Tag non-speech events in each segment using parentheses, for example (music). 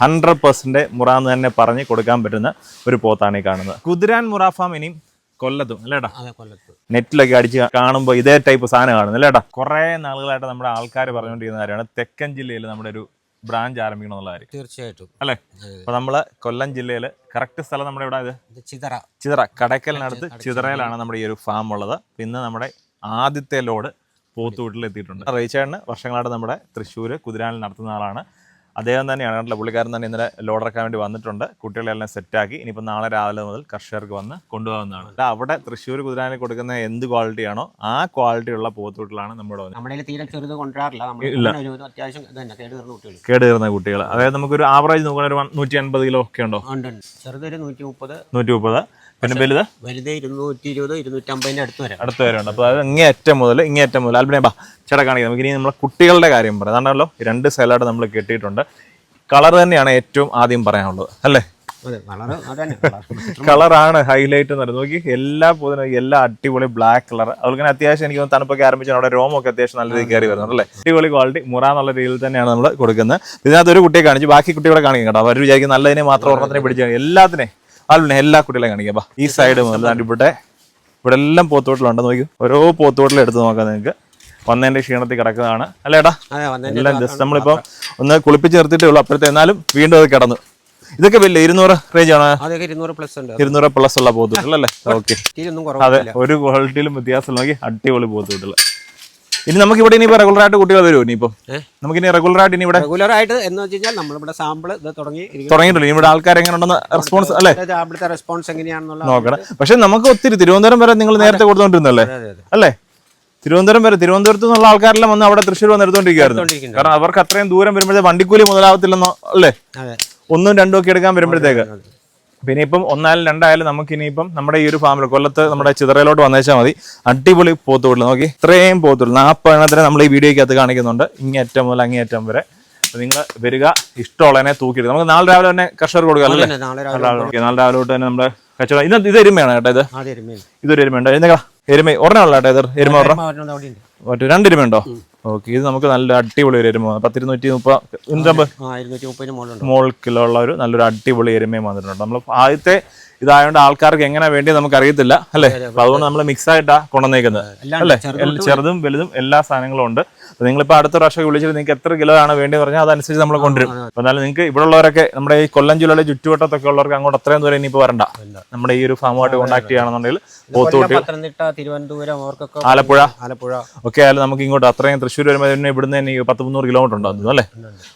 Hundred percent മുറ എന്ന് തന്നെ പറഞ്ഞ് കൊടുക്കാൻ പറ്റുന്ന ഒരു പോത്താണ് ഈ കാണുന്നത്. കുതിരാൻ മുറ ഫാം ഇനിയും കൊല്ലത്തും അല്ലേടാ കൊല്ലത്ത്. നെറ്റിലൊക്കെ അടിച്ച് കാണുമ്പോൾ ഇതേ ടൈപ്പ് സാധനം കാണുന്നു അല്ലേടാ കുറേ നാളുകളായിട്ട് നമ്മുടെ ആൾക്കാർ പറഞ്ഞുകൊണ്ടിരിക്കുന്ന കാര്യമാണ് തെക്കൻ ജില്ലയിൽ നമ്മുടെ ഒരു ബ്രാഞ്ച് ആരംഭിക്കണം എന്നുള്ള കാര്യം. തീർച്ചയായിട്ടും. അല്ലേ. അപ്പൊ നമ്മൾ കൊല്ലം ജില്ലയിൽ കറക്റ്റ് സ്ഥലം നമ്മുടെ ഇവിടെ ഇത് ചിതറ. ചിതറ കടക്കലിനടുത്ത് ചിതറയിലാണ് നമ്മുടെ ഈ ഒരു ഫാം ഉള്ളത്. പിന്നെ നമ്മുടെ ആദ്യത്തെ ലോഡ് പോത്തുവീട്ടിൽ എത്തിയിട്ടുണ്ട് റേച്ചേട്ടന് വർഷങ്ങളായിട്ട് നമ്മുടെ തൃശ്ശൂർ കുതിരാനിൽ നടത്തുന്ന ആളാണ്. അദ്ദേഹം തന്നെയാണ് കേട്ടോ പുള്ളിക്കാരൻ തന്നെ ഇന്നലെ ലോഡ് ഇറക്കാൻ വേണ്ടി വന്നിട്ടുണ്ട്. കുട്ടികളെല്ലാം സെറ്റാക്കി ഇനിയിപ്പോൾ നാളെ രാവിലെ മുതൽ കർഷകർക്ക് വന്ന് കൊണ്ടുപോകുന്നതാണ്. അല്ല, അവിടെ തൃശ്ശൂർ കുതിരാനിൽ കൊടുക്കുന്ന എന്ത് ക്വാളിറ്റിയാണോ ആ ക്വാളിറ്റി ഉള്ള പോത്തുവീട്ടിലാണ് നമ്മുടെ നമ്മുടെ തീരെ ചെറുത് കൊണ്ടുവരാറില്ല. ഇല്ല. അത്യാവശ്യം കേട് തീർന്ന കുട്ടികൾ അതായത് നമുക്കൊരു ആവറേജ് നോക്കുകയാണെങ്കിൽ ഒരു നൂറ്റി അൻപത് കിലോ ഒക്കെ ഉണ്ട്? ചെറുതൊരു നൂറ്റി മുപ്പത് നൂറ്റി മുപ്പത് പിന്നെ വലുത്? വലുത് ഇരുന്നൂറ്റി ഇരുപത് ഇരുന്നൂറ്റമ്പതിന്റെ അടുത്ത് വരാം. അടുത്ത വരെയുണ്ട്. അപ്പോൾ അത് ഇങ്ങേ അറ്റം മുതൽ ഇങ്ങേ അറ്റം മുതൽ അല്പനെ ബാ ചേട്ടാ കാണിക്കാം. നമുക്ക് ഇനി നമ്മളെ കുട്ടികളുടെ കാര്യം പറയാം. അതാണല്ലോ രണ്ട് സൈഡായിട്ട് നമ്മൾ കെട്ടിയിട്ടുണ്ട്. കളർ തന്നെയാണ് ഏറ്റവും ആദ്യം പറയാനുള്ളത്. അല്ലേ? കളറാണ് ഹൈലൈറ്റ് എന്ന് പറയുന്നത്. നോക്കി എല്ലാ പൂതിനും എല്ലാ അടിപൊളി ബ്ലാക്ക് കളർ. അതുപോലെ തന്നെ അത്യാവശ്യം എനിക്ക് തണുപ്പൊക്കെ ആരംഭിച്ചാൽ അവിടെ രോമൊക്കെ അത്യാവശ്യം നല്ല രീതിയിൽ കയറി വരുന്നുണ്ട് അല്ലേ? അടിപൊളി ക്വാളിറ്റി മുറ എന്നുള്ള രീതിയിൽ തന്നെയാണ് നമ്മൾ കൊടുക്കുന്നത്. ഇതിനകത്ത് ഒരു കുട്ടിയെ കാണിച്ചു. ബാക്കി കുട്ടികളെ കാണിക്കും കേട്ടോ. അവർ വിചാരിക്കും നല്ലതിനെ മാത്രം ഒരെണ്ണത്തിനെ പിടിച്ചു എല്ലാത്തിനെ ആൽബിനെ എല്ലാ കുട്ടികളെയും കാണിക്കാം. ഈ സൈഡ് മുതൽ ഇവിടെ ഇവിടെ എല്ലാം പോത്തോട്ടിലുണ്ട് നോക്കി ഓരോ പോത്തോട്ടിലും എടുത്ത് നോക്കാം നിങ്ങൾക്ക്. വന്നതിന്റെ ക്ഷീണത്തിൽ കിടക്കുന്നതാണ്. അല്ലേടാ എല്ലാം ജസ്റ്റ് നമ്മളിപ്പോ ഒന്ന് കുളിപ്പിച്ച് നിർത്തിയിട്ടേ ഉള്ളൂ. അപ്പോഴത്തെ എന്നാലും വീണ്ടും അത് കിടന്നു. ഇതൊക്കെ വലിയ ഇരുന്നൂറ് റേഞ്ച് ആണ്? ഇരുന്നൂറ് പ്ലസ് ഉള്ള പോത്തോട്ടിലല്ലേ (laughs) ഓക്കെ. അതെ ഒരു ക്വാളിറ്റിയിലും വ്യത്യാസം നോക്കി അടിപൊളി പോത്തുകൾ ഇനി നമുക്ക് ഇവിടെ ഇനി റെഗുലർ ആയിട്ട് കുട്ടികൾ വരുമോ ഇനി ഇപ്പം? നമുക്ക് ഇനി റെഗുലർ ആയിട്ട് ഇനി ഇവിടെ റെഗുലർ ആയിട്ട് എന്ന് വെച്ച് കഴിഞ്ഞാൽ നമ്മളിവിടെ സാമ്പിൾ ഇത് തുടങ്ങി തുടങ്ങിയിട്ടില്ല ഇവിടെ ആൾക്കാർ എങ്ങനെയുണ്ടെന്ന് റെസ്പോൺസ് അല്ലേ? സാമ്പിളത്തെ റെസ്പോൺസ് എങ്ങനെയാണെന്നുള്ള നോക്കണം. പക്ഷെ നമുക്ക് ഒത്തിരി തിരുവനന്തപുരം വരെ നിങ്ങൾ നേരത്തെ കൊടുത്തോണ്ടിരുന്നല്ലേ അല്ലേ? തിരുവനന്തപുരം വരെ തിരുവനന്തപുരത്ത് നിന്നുള്ള ആൾക്കാരെല്ലാം വന്ന് അവിടെ തൃശ്ശൂർ വന്ന് എടുത്തോണ്ടിരിക്കുകയായിരുന്നു കാരണം അവർക്ക് അത്രയും ദൂരം വരുമ്പോഴേ വണ്ടിക്കൂലി മുതലാവത്തില്ലെന്നോ അല്ലേ? ഒന്നും രണ്ടും ഒക്കെ എടുക്കാൻ വരുമ്പോഴത്തേക്ക്. പിന്നെ ഇപ്പം ഒന്നായാലും രണ്ടായാലും നമുക്ക് ഇനിയിപ്പം നമ്മുടെ ഈ ഒരു ഫാമിൽ കൊല്ലത്ത് നമ്മുടെ ചിതറയിലോട്ട് വന്നേച്ചാൽ മതി. അടിപൊളി പോത്തുവിടില്ല നോക്കി ഇത്രയും പോത്തുള്ളൂ നാൽപ്പതെണ്ണത്തിന് നമ്മൾ ഈ വീഡിയോയ്ക്കകത്ത് കാണിക്കുന്നുണ്ട്. ഇങ്ങേറ്റം മുതൽ അങ്ങേയറ്റം വരെ. നിങ്ങൾ വരിക. ഇഷ്ടമുള്ളതിനെ തൂക്കിയിട്ട് നമുക്ക് നാളെ രാവിലെ തന്നെ കർഷകർ കൊടുക്കാം അല്ലേ? നാളെ രാവിലെ തന്നെ നമ്മുടെ കച്ചവടം. ഇന്ന് ഇത് എരുമയാണ് കേട്ടോ ഇത്? ഇതൊരു എരുമയുണ്ടോ. എന്താ എരുമ ഒരെണ്ണമുള്ള കേട്ടോ ഇത്? എരുമ ഒരെണ്ണം? രണ്ട് എരുമയുണ്ടോ? ഓക്കെ ഇത് നമുക്ക് നല്ല അടിപൊളി ഒരു എരുമ പത്തിരുന്നൂറ്റി മുപ്പത് ഇരുന്നൂറ്റമ്പത് ഇരുന്നൂറ്റി മുപ്പതിന് മുകളിലുണ്ട് മോൾ കിലോ ഉള്ള ഒരു നല്ലൊരു അടിപൊളി എരുമയും വന്നിട്ടുണ്ട്. നമ്മൾ ആദ്യത്തെ ഇതായതുകൊണ്ട് ആൾക്കാർക്ക് എങ്ങനെ വേണ്ടി നമുക്ക് അറിയത്തില്ല അല്ലേ അപ്പൊ അതുകൊണ്ട് നമ്മൾ മിക്സ് ആയിട്ടാ കൊണ്ടുവന്നേക്കുന്നത് അല്ലേ ചെറുതും വലുതും എല്ലാ സാധനങ്ങളും ഉണ്ട്. അപ്പൊ നിങ്ങളിപ്പോൾ അടുത്ത പ്രാവശ്യം വിളിച്ചിട്ട് നിങ്ങൾക്ക് എത്ര കിലോ ആണ് വേണ്ടി പറഞ്ഞാൽ അതനുസരിച്ച് നമ്മൾ കൊണ്ടുവരും. അപ്പൊ എന്നാലും നിങ്ങൾക്ക് ഇവിടെ ഉള്ളവരൊക്കെ നമ്മുടെ ഈ കൊല്ലം ജില്ലയിലെ ചുറ്റുവട്ടത്തൊക്കെ ഉള്ളവർക്ക് അങ്ങോട്ട് അത്രയും ദൂരം ഇനിയിപ്പോൾ വരണ്ട. നമ്മുടെ ഈ ഒരു ഫാമുമായിട്ട് കോൺടാക്ട് ചെയ്യുകയാണെന്നുണ്ടെങ്കിൽ പോത്തുകുട്ടികൾ പത്തനംതിട്ട തിരുവനന്തപുരം അവർക്കൊക്കെ ആലപ്പുഴ. ആലപ്പുഴ. ഒക്കെ ആയാലും നമുക്ക് ഇങ്ങോട്ട് അത്രയും തൃശ്ശൂർ വരുമ്പോൾ തന്നെ ഇവിടുന്ന് തന്നെ പത്ത് മുന്നൂറ് കിലോമീറ്റർ ഉണ്ടാകുന്നു അല്ലേ?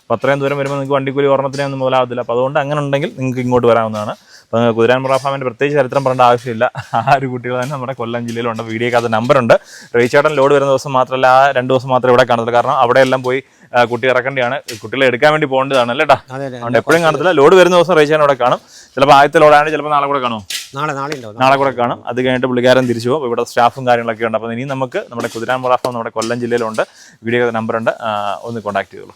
അപ്പോൾ അത്രയും ദൂരം വരുമ്പോൾ നിങ്ങൾക്ക് വണ്ടിക്കൂലി ഒരെണ്ണത്തിനെ ഒന്നും മുതലാവത്തില്ല. അപ്പോൾ അതുകൊണ്ട് അങ്ങനെ ഉണ്ടെങ്കിൽ നിങ്ങൾക്ക് ഇങ്ങോട്ട് വരാവുന്നതാണ്. അപ്പോൾ കുതിരാൻ മുറാഫാമിന്റെ പ്രത്യേകിച്ച് ചരിത്രം പറയേണ്ട ആവശ്യമില്ല. ആ ഒരു കുട്ടികൾ തന്നെ നമ്മുടെ കൊല്ലം ജില്ലയിലുണ്ട്. വീഡിയോക്കകത്ത് നമ്പറുണ്ട് റേച്ചേട്ടൻ ലോഡ് വരുന്ന ദിവസം മാത്രമല്ല ആ രണ്ട് ദിവസം മാത്രമേ ഇവിടെ കാണത്തുള്ളൂ കാരണം അവിടെ എല്ലാം പോയി കുട്ടി ഇറക്കേണ്ടതാണ്. കുട്ടികളെ എടുക്കാൻ വേണ്ടി പോകേണ്ടതാണ് അല്ലേ ട്ടാ? അതെ അതെ. അതുകൊണ്ട് എപ്പോഴും കാണത്തില്ല. ലോഡ് വരുന്ന ദിവസം റേച്ചാൻ അവിടെ കാണും. ചിലപ്പോൾ ആദ്യത്തെ ലോഡാണ് ചിലപ്പോൾ നാളെ കൂടെ കാണും നാളെ നാളെ ഉണ്ടാവും നാളെ കൂടെ കാണും. അത് കഴിഞ്ഞിട്ട് പുള്ളിക്കാരൻ തിരിച്ചു പോകും. ഇവിടെ സ്റ്റാഫും കാര്യങ്ങളൊക്കെ ഉണ്ട്. അപ്പോൾ ഇനി നമുക്ക് നമ്മുടെ കുതിരാൻ മുറാഫം നമ്മുടെ കൊല്ലം ജില്ലയിലുണ്ട്. വീഡിയോ നമ്പറുണ്ട്. ഒന്ന് കോൺടാക്ട് ചെയ്തോളൂ.